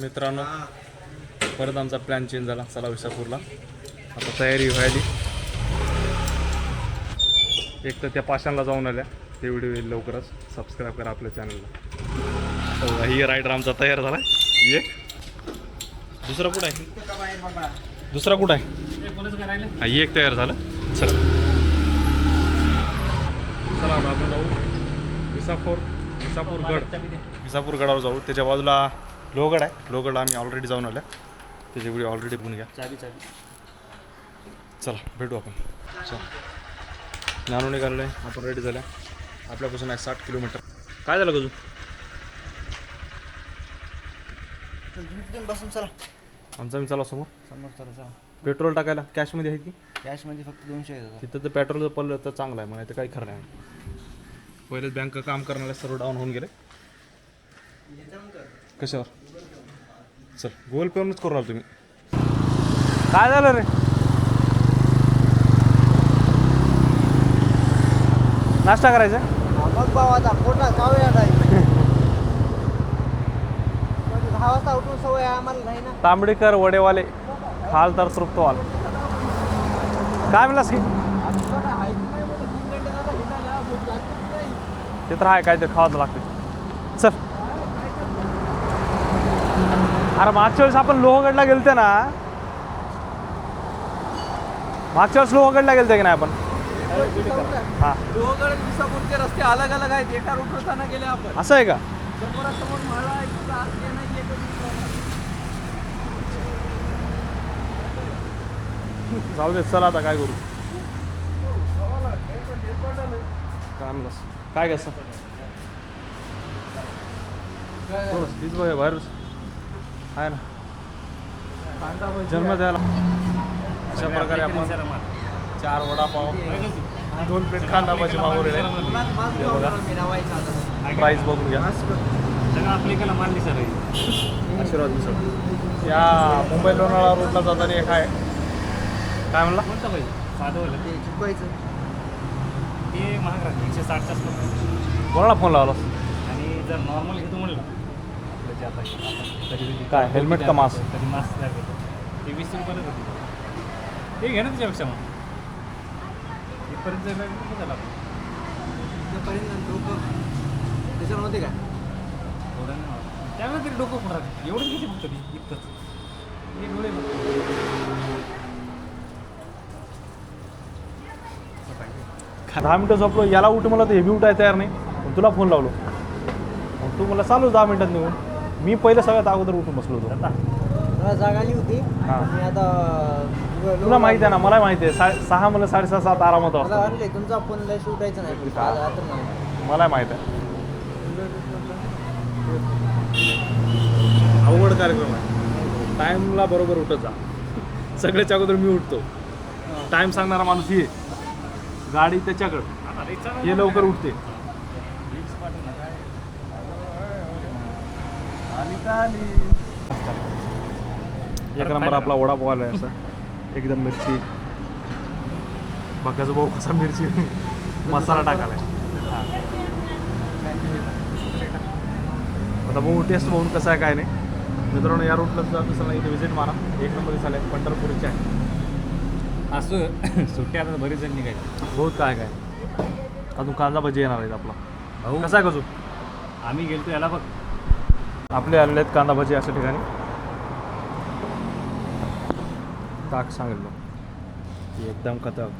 मित्रांनो परत आमचा प्लॅन चेंज झाला. चला विसापूरला. आता तयारी व्हायली. एक तर त्या पाषाणला जाऊन आल्या. ते व्हिडिओ येईल लवकरच. सबस्क्राईब करा आपल्या चॅनलला हो ही रायडर आमचा तयार झाला एक दुसरा कुठं आहे? दुसरा कुठं आहे? हा एक तयार झालं. चला. चला आपण जाऊ. विसापूर. विसापूर गड विसापूर गडावर जाऊ. त्याच्या बाजूला लोहगड आहे. लोहगडला आम्ही ऑलरेडी जाऊन आल्या. त्याचे व्हिडिओ ऑलरेडी बघून घ्या. चला भेटू आपण. चला. नानू निघालो आहे आपण रेडी झाल्या. आपल्यापासून आहे साठ किलोमीटर काय झालं गजू? बसून चला. आमचा मी चला समोर. समोर चला चला. पेट्रोल टाकायला. कॅशमध्ये आहे की? कॅशमध्ये फक्त दोनशे तिथं तर पेट्रोलचं पडलं तर चांगलं आहे म्हणायचं काही खरं नाही. पहिलेच बँक काम करणारे सर्व डाऊन होऊन गेले. कशावर? चल गुगल पेवरूनच करू राहिलो तुम्ही. काय झालं रे? नाश्ता करायचा? मग आता पोटा नाही दहा वाजता उठून सवय आहे आम्हाला नाही ना? तांबडेकर वडेवाले खाल तर तृप्त व्हाल. काय म्हणलास की? ते तर आहे काहीतरी खावं लागते चल. अरे मागच्या वेळेस आपण लोहगडला गेलते ना. मागच्या वेळेस लोहगडला गेलते की नाही आपण? हा. लोहगड विसापूरचे रस्ते अलग अलग आहेत. एका रूट गेले आपण. असं आहे का? समोरासमोर एकच जाऊ दे चला आता काय करू? काय म्हणलास काय? कसं बघ बाहेर आहे ना. जन्म द्यायला अशा प्रकारे आपण चार वडापाव दोन प्लेट कांदा भाजी मागवलेले प्राईस बघून घ्या. आशीर्वाद मिसळ. या मुंबई लोणावळा रोडला जाताना एक आहे. काय म्हणला? ते चुकवायचं. ते महाग राहते. एकशे साठच्याच पण कोणाला फोन लावला आणि जर नॉर्मल घेतो म्हणलं. आता काय, helmet का mask? कधी मास्क करतो ते वीस होती. ते घे ना त्याच्यापेक्षा मग. इथपर्यंत जायला किती झालं आपण त्याच्यामध्ये काय नाही. त्यावेळेला तरी डोकं राहते. एवढं किती फक्त ती इतकंच. हे डोळे. दहा मिनटं झोपलो. याला उठ मला तर हे बी उठायला तयार नाही. मग तुला फोन लावलो. मग तू मला चालू दहा मिनिटात निघून. मी पहिलं सगळ्यात अगोदर उठून बसलो होतो. मला जाग आली होती? हा. मी आता तुला माहिती आहे ना मला माहिती आहे सा- सहा मला साडेसहा सात आरामात मला तुमचा फोन लय उठायचा नाही पण. आज आता नाही. मला माहीत आहे. अवघड कार्यक्रम आहे. टाईमला बरोबर उठत जा. सगळ्याच्या अगोदर मी उठतो. टाईम सांगणारा माणूस ये गाडी त्याच्याकडं. हे लवकर उठते Reels पाठव ना, काय? एक नंबर आपला वडापाव आला आहे असा. एकदम मिरची. बघायचं भाऊ कसा मिरची मसाला टाकालाय. हा. आता भाऊ टेस्ट बघून कसं आहे काय नाही. मित्रांनो या रूटला जात ना इथे व्हिजिट मारा. एक नंबर दिसायला आहे पंढरपूरचे आहे. असं? सुट्ट्या आता बरेच जण निघायचे. बहुत काय काय? अजून कांदा भजी येणार आहेत आपला. भाऊ. कसा आहे गजू आम्ही गेलतो याला बघ. आपले आलेले आहेत कांदा भजी अशा ठिकाणी. ताक सांगितलं एकदम खतक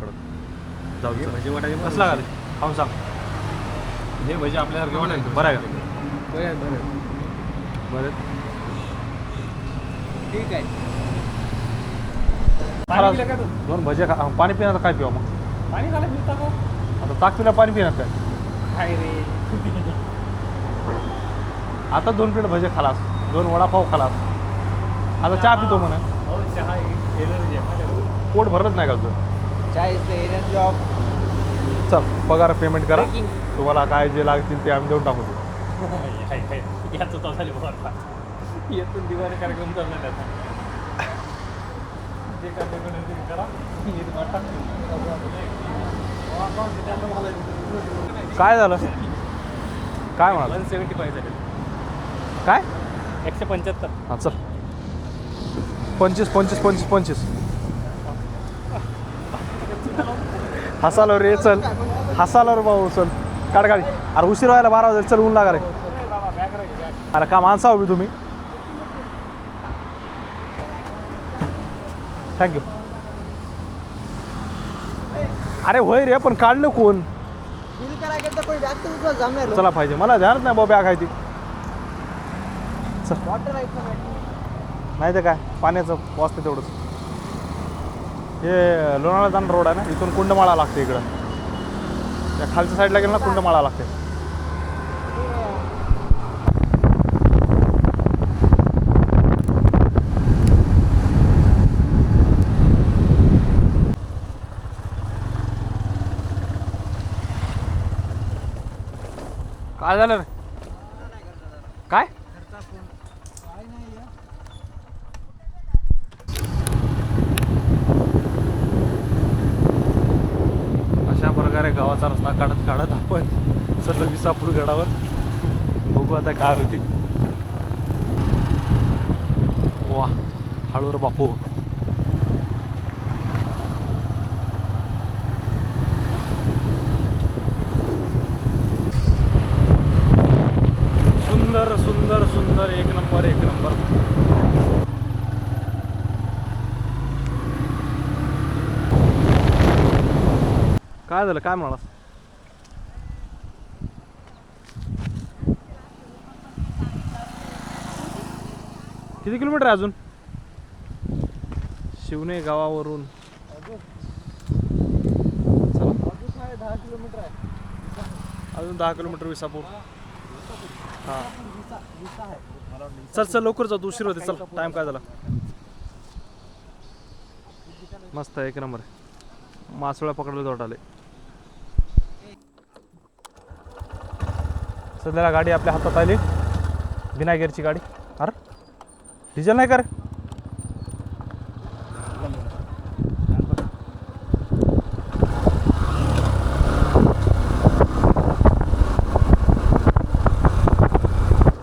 कडक जाऊ. भजी वाटायचे कसला घाले खाऊन सांग. हे भजी आपल्यासारखे वाटायचे बरं आहे का बरं बरं बरं ठीक आहे. दोन भजे खा पाणी पिण्याचं काय पिवा मग? पाणी झालं पिता का आता ताक पिला पाणी पिणार काय? काय रे? आता दोन प्लेट भजे खालास दोन वडापाव खालास. आता चहा पितो म्हणा. चहा एनर्जी पोट भरत नाही का तुझं चाय एनर्जी ऑफ चल पगार पेमेंट करा. तुम्हाला काय जे लागतील ते आम्ही देऊन टाकू. याचं झाली यातून दिवाळी कार्यक्रम चालला त्याचा. जे काय करा. झालं? काय म्हणाल? वन सेवन्टी फाय झाले. काय? एकशे पंच्याहत्तर. हां चल. पंचवीस पंचवीस पंचवीस पंचवीस. हसालो रे चल. हसालो रे भाऊ चल. काढ गाडी. अरे उशीर व्हायला बारा वाजेल. चल ऊन लागा रे. अरे का माणसा उभी तुम्ही? थँक्यू अरे होय रे पण काढलं कोण? चला पाहिजे. मला ध्यानच नाही बाबा बॅग आहे ती. सर वॉटर नाही तर काय पाण्याचं वाचतं तेवढंच. हे लोणावळा जाणं रोड आहे ना इथून कुंडमाळा लागते इकडं. त्या खालच्या साईडला गेलं ना कुंडमाळा लागते. काय झालं रे काय अशा प्रकारे गावाचा रस्ता काढत काढत आपण सापडू गडावर बघू आता काय होती. वा हळूर बापू. सुंदर सुंदर सुंदर एक नंबर एक नंबर. काय झालं? काय म्हणाला किती किलोमीटर आहे अजून? शिवणे गावावरून. दहा किलोमीटर अजून दहा किलोमीटर विसापूर. हां. चल चल लवकर जाऊ उशीर होते. चल टाइम काय झाला? मस्त आहे एक नंबर आहे. मासोळ्या पकडले जोड आले सध्याला गाडी आपल्या हातात आली. बिना गिअरची गाडी. डिझेल नाही कर.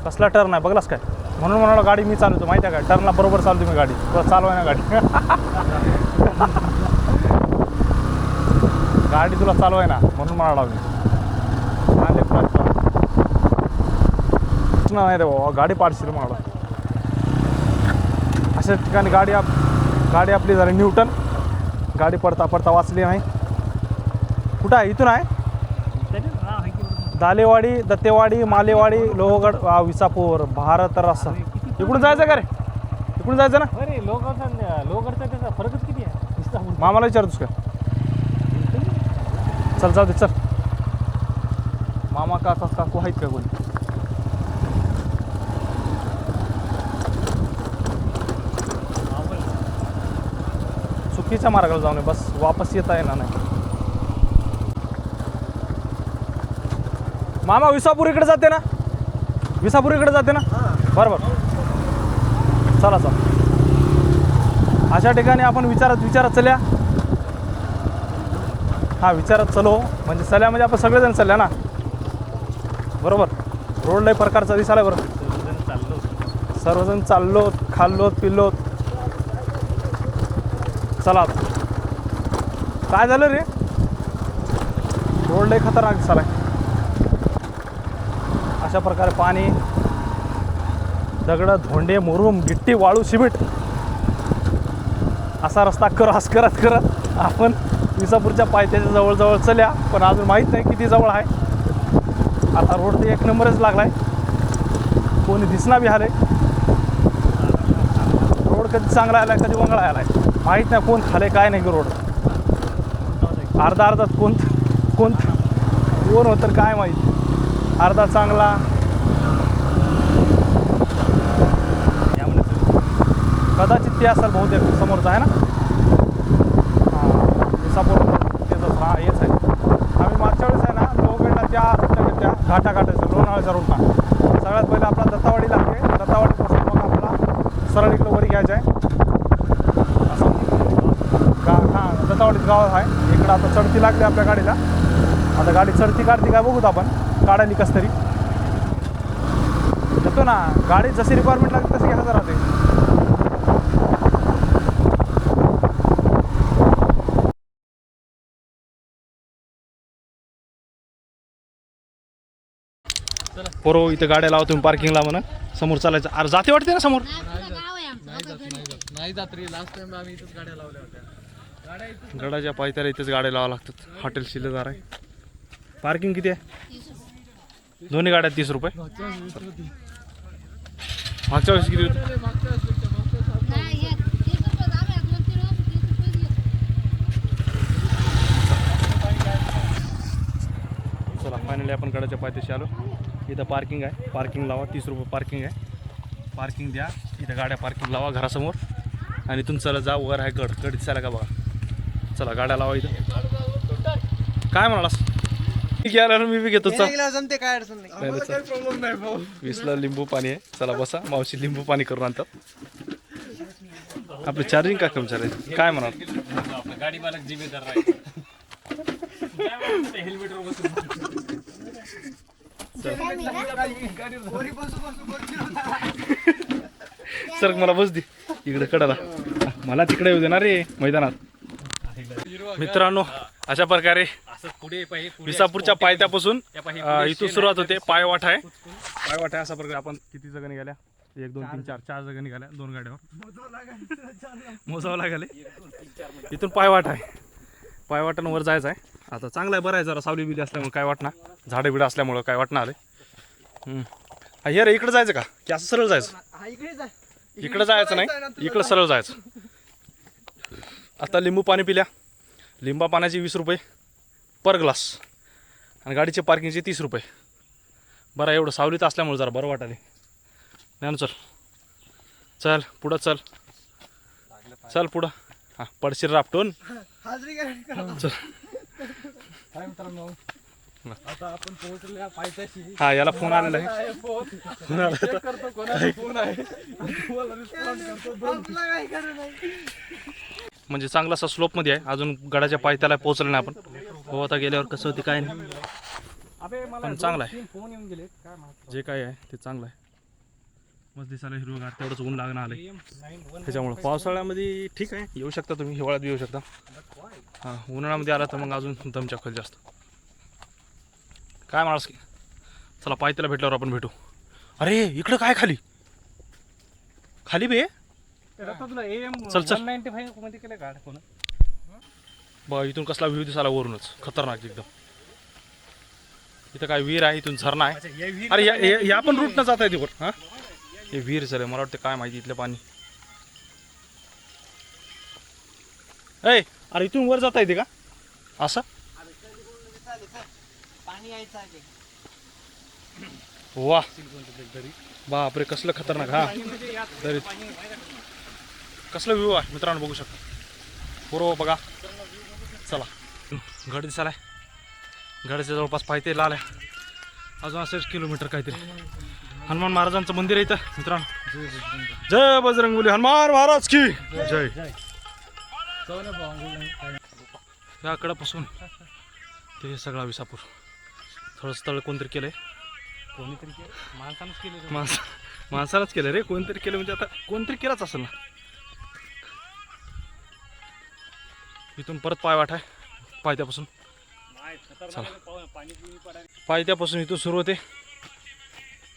कसला टर्न आहे बघलास काय? म्हणून म्हणाला गाडी मी चालवतो माहिती आहे का? टर्नला बरोबर चालतो मी गाडी. तुला चालवाय ना गाडी. गाडी तुला चालवाय ना म्हणून म्हणाला मी हा नाही रे बाबा गाडी पाडशील म्हणाला. अशा ठिकाणी गाडी आप गाडी आपली झाली न्यूटन. गाडी पडता पडता वाचली नाही. कुठं आहे? इथून आहे? दालेवाडी दत्तेवाडी मालेवाडी लोहगड विसापूर भारत रस्ता. इकडून जायचं का रे? इकडून जायचं ना? अरे त्याचा फरकच किती आहे. मामाला विचारतोस का? चल जाऊ दे चल. मामा काका काकू आहेत का कोणी? चुकीच्या मार्गाला जाऊ नये बस वापस येता येणार नाही. मामा विसापूर इकडे जाते ना? विसापूर इकडे जाते ना? बरोबर. चला चला. अशा ठिकाणी आपण विचारत विचारत चल्या हा विचारत चलो. म्हणजे चल्या म्हणजे आपण सगळेजण चलल्या ना? बरोबर. रोड लय प्रकारचा दिसायला बरं. सर्वजण चाललो. सर्वजण चाललो खाल्लोत पिल्लो चला. आता. काय झालं रे? रोड लय खतरनाक दिसायला अशा प्रकारे पाणी दगड धोंडे मुरुम गिट्टी वाळू शिबिट असा रस्ता क्रॉस करत करत आपण विसापूरच्या पायथ्याच्या जवळजवळ चल्या पण अजून माहीत नाही किती जवळ आहे. आता रोड तर एक नंबरच लागलाय. कोणी दिसना बी आले रोड कधी चांगला आला कधी वंगळा आलाय. माहीत नाही कोण खाले काय नाही रोड. अर्धा अर्धा कोण कोण कोण होतं काय माहीत. अर्धा चांगला. कदाचित ते असाल बहुतेक समोरचा आहे ना? हां विसापूर त्याचं हेच आहे. आम्ही मागच्या वेळेस आहे ना लोहगडला त्या रूटला घेतल्या घाटाघाटाच्या लोणावळ्याच्या सगळ्यात पहिले आपला दत्तावाडी लागते दत्तावाडीपासून मग आपला सरळ इकडं वरी घ्यायचं आहे असं गा हां गाव आहे. इकडं आता चढती लागली आपल्या गाडीला. आता गाडी चढती काढती काय बघूत आपण. काढायली कस तरी घेतो ना. गाडी जशी रिक्वायरमेंट लागते तशी घ्यायला राहते पोरो इथं गाड्या लावा तुम्ही पार्किंगला म्हणा समोर चालायचं. अरे जाते वाटते ना समोर? नाही जात रे. लास्ट टाइम आम्ही इथंच गाड्या लावल्या होत्या. गडाच्या पायथ्याला इथेच गाड्या लावा लागतात. हॉटेल शिलेदार आहे. पार्किंग किती आहे? दोन्ही गाड्या तीस रुपये? मागच्या वेळेस किती चला फायनली आपण गडाच्या पायथ्याशी आलो. इथं पार्किंग आहे. पार्किंग लावा तीस रुपये पार्किंग आहे. पार्किंग द्या. इथं गाड्या पार्किंग लावा घरासमोर. आणि तुमचं चला जा वर आहे गड. गड दिसायला का बघा. चला गाड्या लावा इथं. काय म्हणालास? आल्यावर मी बी घेतो चल. जमते काय अडचण नाही. नाही, चल. वीसला लिंबू पाणी आहे. चला बसा. मावशी लिंबू पाणी करून आणतात. आपलं चार्जिंग का कमी आहे काय म्हणाल? गाडी मालक जिम्मेदार सर मला बस दे. इकडे कडाला. मला तिकडे येऊ देणार रे मैदानात. मित्रांनो अशा प्रकारे असं पुढे पाहिजे पुढे विसापूरच्या पायथ्यापासून इथून सुरुवात होते पायवाट आहे. पायवाट आहे अशा प्रकारे आपण किती जण निघाल्या एक दोन तीन चार चार जण निघाल्या दोन गाड्यावर. मोजावं लागले. इथून पायवाट आहे. पायवाटांवर जायचं आहे. आता चांगलं आहे बरं आहे जरा सावली बिली असल्यामुळे काय वाटणार? झाडं बिडं असल्यामुळं काय वाटणार आले हे रे इकडे जायचं का? की असं सरळ जायचं? हा इकडे जायचं नाही इकडं सरळ जायचं. आता लिंबू पाणी पिल्या. लिंबा पाण्याचे वीस रुपये पर ग्लास. आणि गाडीचे पार्किंगचे तीस रुपये. बरं एवढं सावलीत असल्यामुळे जरा बरं वाटाले ज्ञान चल. चल पुढं चल. चल पुढं. हां पडशीर रापटून. हाजरी करा चल. काय मित्रांनो आता आपण पोहोचले पायथ्याशी हा याला फोन आलेला आहे? फोन आला फोन आहे म्हणजे चांगला असा स्लोपमध्ये आहे. अजून गडाच्या पायथ्याला पोहोचलं नाही आपण. हो आता गेल्यावर कसं होते काय नाही. पण चांगला आहे. जे काय आहे ते चांगलं आहे. मस्त दिसायला हिरवगार तेवढंच ऊन लागणं आलं त्याच्यामुळे पावसाळ्यामध्ये ठीक आहे. येऊ शकता तुम्ही हिवाळ्यात बी येऊ शकता. हां उन्हाळ्यामध्ये आला तर मग अजून दमचाखल जास्त. काय माणूस की? चला पायथ्याला भेटल्यावर आपण भेटू. अरे इकडं काय खाली? खाली बे. आता तुला एम चल, चल. वन नाईन्टी फाईव्हमध्ये केलं गाड फोन बा इथून कसला व्ह्यू दिसायला वरूनच. खतरनाक एकदम. इथं काय विहीर आहे इथून झरणा आहे. अच्छा या विहीर अरे या या- या पण रूटनं जात आहे तिवर हां? हे विहीर सर मला वाटतं काय माहिती इथलं पाणी. ऐ अरे इथून वर जाता येते का? असं? पाणी यायचं आहे वा बापरे कसलं खतरनाक हा. दरीत. कसलं व्ह्यू आहे? मित्रांनो बघू शकता. बरोबर बघा. चला. गड दिसालाय गडाच्या जवळपास पाहिजे लाल आहे. अजून असेच किलोमीटर काहीतरी. हनुमान महाराजांचं मंदिर आहे इथं मित्रांनो. जय बजरंगबली हनुमान महाराज की जय. या कडापासून ते सगळा विसापूर. थोडं स्थळ कोणतरी केलंय. कोणीतरी केलं माणसानंच केलं माणस माणसालाच केलं रे. कोणतरी केलं म्हणजे आता कोणतरी केलाच असेल ना. इथून परत पाय वाट. आहे पायथ्यापासून चला. पायथ्यापासून इथून सुरू होते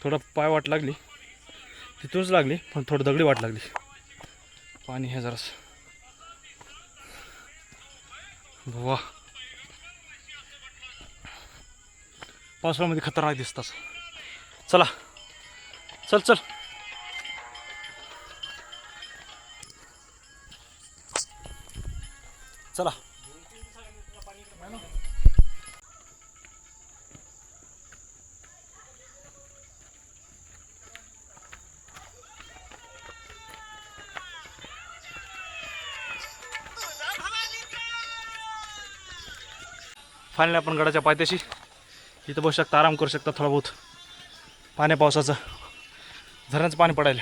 थोडं पाय वाट लागली. तिथूनच लागली पण थोडं दगडी वाट लागली. पाणी हे जरास. वा पावसाळ्यामध्ये खतरनाक दिसतात चला. चल चल. चला. फायनली आपण गडाच्या पायथ्याशी. इथं बसू शकता आराम करू शकता थोडा बहुत. पाण्या पावसाचं. झरण्याचं पाणी पडायला.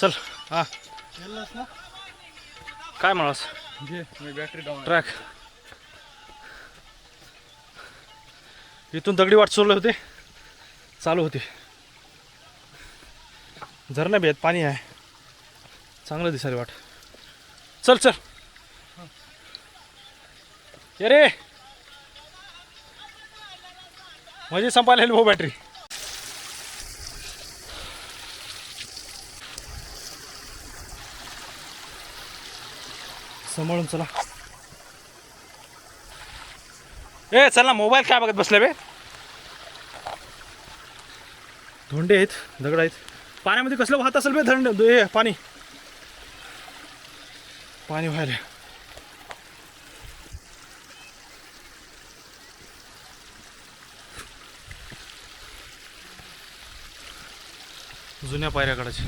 चल. हा. काय म्हणास बॅटरी डाऊन ट्रॅक इथून दगडी वाट सोडले होते. चालू होते. झरणा बी पाणी आहे. चांगलं दिसायला वाट. चल चल. ये रे. म्हणजे संपायला भाऊ बॅटरी सांभाळून चला. ए चल ना मोबाईल काय बघत बसले बे. धोंडे आहेत दगड आहेत. पाण्यामध्ये कसलं वाहत असेल बे थंड हे पाणी. पाणी व्हायला. जुन्या पायऱ्याकडेच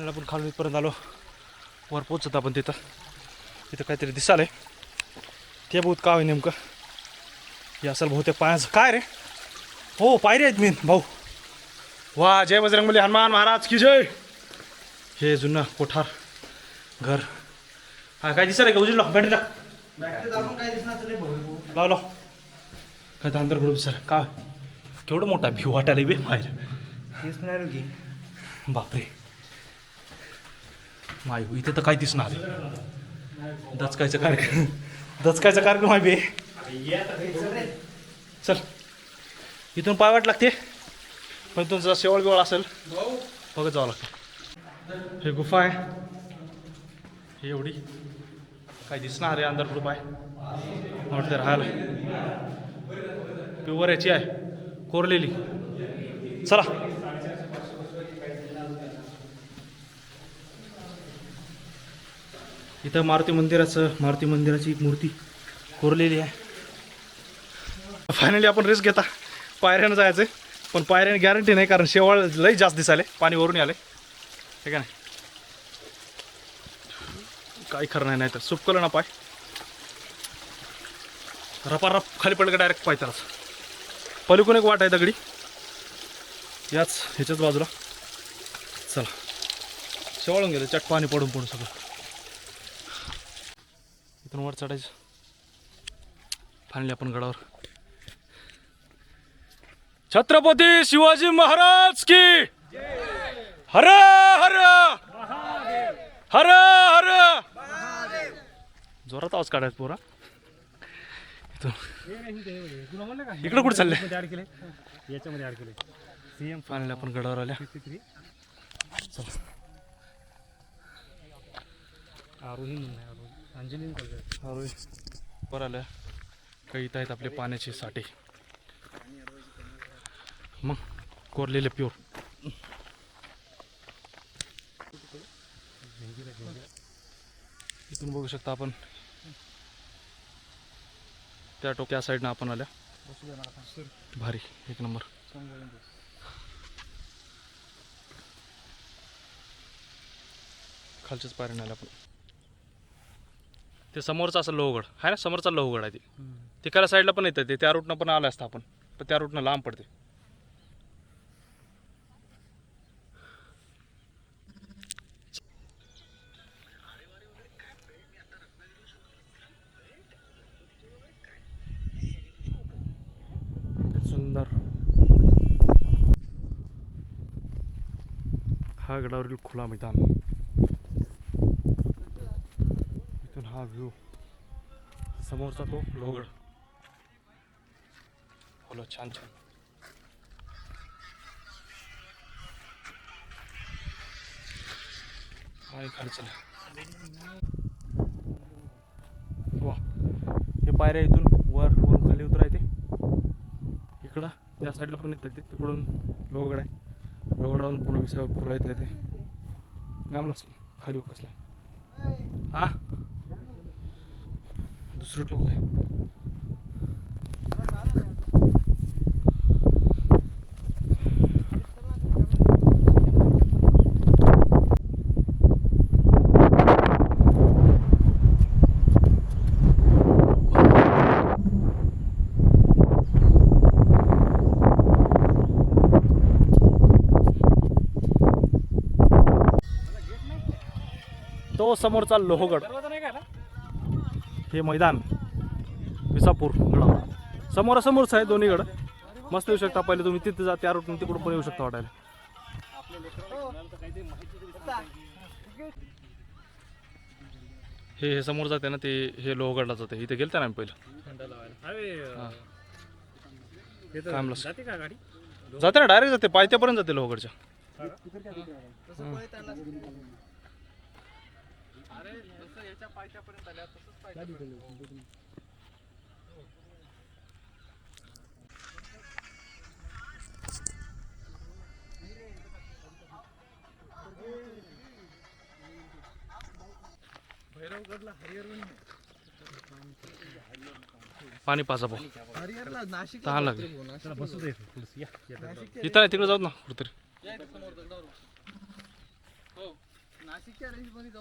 फायनल आपण खालून इथपर्यंत आलो. वर पोचत आपण तिथं. तिथं काहीतरी दिसालंय. ते बहुत काय नेमकं? हे असेल बहुतेक पायाचं काय रे? हो पायरे आहेत मी भाऊ. वा जय बजरंगबली हनुमान महाराज की जय. हे जुनं कोठार घर. हा काय आहे का उजळलो बॅटरी टाक लाव लाव काय अंदर ग्रुप सर काय? केवढं मोठा भ्यू वाटायला बे बाहेर बापरे. माय हो, इथे तर काय दिसणार दचकायचा कार्यक्रम. दचकायचा कार्यक्रम आहे बे. चल. इथून पाय वाट लागते. पण तुमचा शेवळ बिवळ असेल बघत जावं लागतं. हे गुफा आहे. हे एवढी. काय दिसणार आहे अंदर ग्रुप आहे वाटतं राहायला. प्युअर याची आहे. कोरलेली. चला. इथं मारुती मंदिराचं मारुती मंदिराची एक मूर्ती कोरलेली आहे. फायनली आपण रिस्क घेता. पायऱ्यानं जायचं पण पायऱ्याने गॅरंटी नाही कारण शेवाळ लई जास्त दिसाले पाणी वरून आले ठीक आहे काही खरं नाही नाही तर सुपकलं ना पाय. रपारप खाली पडलं का डायरेक्ट पाय त्यालाच. पलीकडून एक वाट आहे दगडी. याच ह्याच्याच बाजूला. चला. शेवाळून गेलं चट पाणी पडून पडून सगळं. इथून वर चढायचं. फानले आपण गडावर. छत्रपती शिवाजी महाराज की! हर हर! हर हर! जोरात आवाज काढायचा पोरा. इकडं कुठं केले याच्यामध्ये ऍड केले सीएम फानले आपण गडावर आल्या. आरोही म्हणून अरे वर आल्या काही इथं आहेत आपले पाण्याचे साठे. मग कोरलेले प्युअर इथून बघू शकता आपण. त्या टोक त्या साईडनं आपण आल्या. भारी एक नंबर. खालच्याच पायऱ्याने आल्या आपण. ते समोरचं असं लोहगड. आहे ना समोरचा लोहगड आहे ते. तिकडल्या साईडला पण येतं ते त्या रूटनं पण आलं असतं आपण. पण त्या रूटनं लांब पडते. सुंदर. हा गडावरील खुला मैदान इथून हा व्ह्यू समोरचा तो लोहगड बोलो छान छान. वा. हे पायऱ्या इथून वर वरून खाली उतरायचे इकडं या साईडला पण येतात ते. तिकडून लोहगड आहे. लोहगडावरून पुन्हा विसापूरला येतं ते. गामलाच खाली कसला हा? दुसरं टोक आहे तो समोरचा लोहगड. हे मैदान विसापूर समोरासमोरच आहे दोन्ही गड मस्त येऊ शकता. पहिले तुम्ही तिथे जा त्या रूटून तिकडून पण येऊ शकता वाटायला. हे हे समोर जाते ना ते हे लोहगडला जाते इथे गेलते ना आम्ही पहिलं? अरे? जाते ना डायरेक्ट जाते. पायथ्यापर्यंत जाते लोहगडच्या. पाणी पाचा भाऊ. हरिहरला नाशिक तहान लागली. बसू दे थोडंसं. या, या. दरवाजा. इथं नाही तिकडे जाऊ ना कुठेतरी. हो नाशिकच्या रेंजमध्ये तो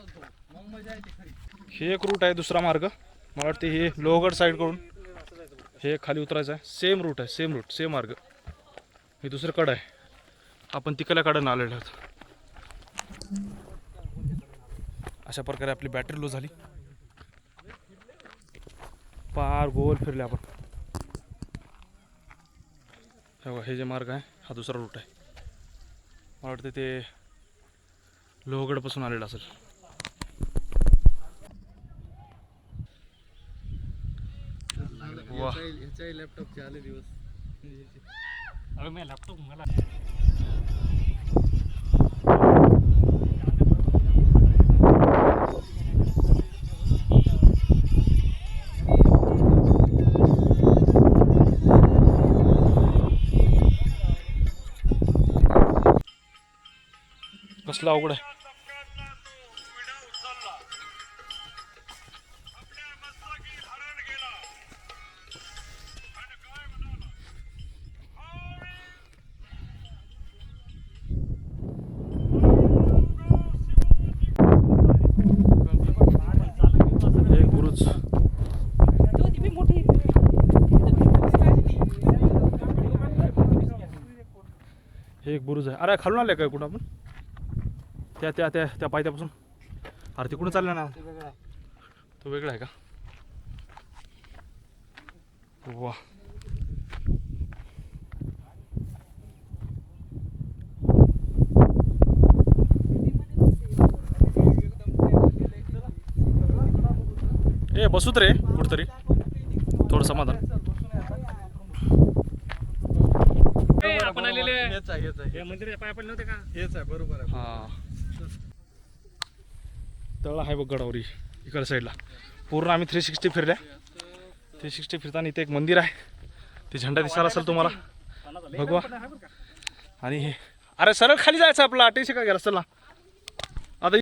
मग मजा येते खरी हे एक रूट आहे दुसरा मार्ग. मला वाटते हे लोहगड साईडकडून हे खाली उतरायचं आहे. सेम रूट आहे सेम रूट सेम मार्ग. हे दुसरं कड आहे. आपण तिकडल्या कडं आलेलो आहोत. अशा प्रकारे आपली बॅटरी लो झाली. पार गोल फिरले आपण. हे हे जे मार्ग आहे हा दुसरा रूट आहे. मला वाटतं ते लोहगडपासून आलेलं असेल लॅपटॉपचे आले दिवस अरे मी लॅपटॉप मला कसला अवघड आहे? हे एक बुरुज आहे. अरे खालून आले काय कुठं आपण? त्या त्या त्या त्या पायथ्यापासून. अरे तिकडून चाललं ना तो वेगळा आहे का? वा. ए बसूत रे कुठतरी. थोडं समाधान. आपण आलेले हेच आहे हेच आहे या मंदिराच्या पाया पडले नव्हते का? हेच आहे बरोबर आहे हा तळ आहे बघ गडावरी इकडच्या साईडला पूर्ण आम्ही थ्री सिक्स्टी फिरल्या थ्री सिक्स्टी फिरताना इथे एक मंदिर आहे. ते झेंडा दिसायला असेल तुम्हाला. भगवा आणि हे अरे सरळ खाली जायचं आपला टेन्शन का गेला चला आता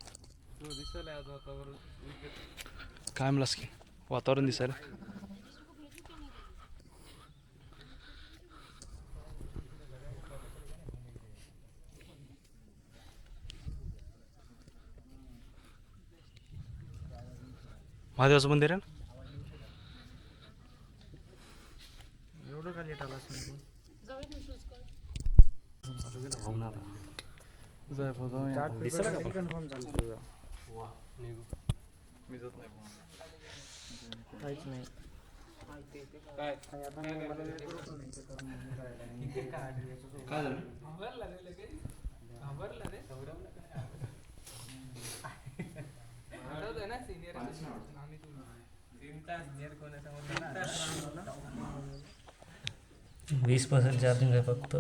काय म्हणलास की वातावरण दिसायला. महादेवाचं मंदिर आहे ना? एवढं का लेट आलास वीस पर्सेंट चार्जिंग आहे फक्त.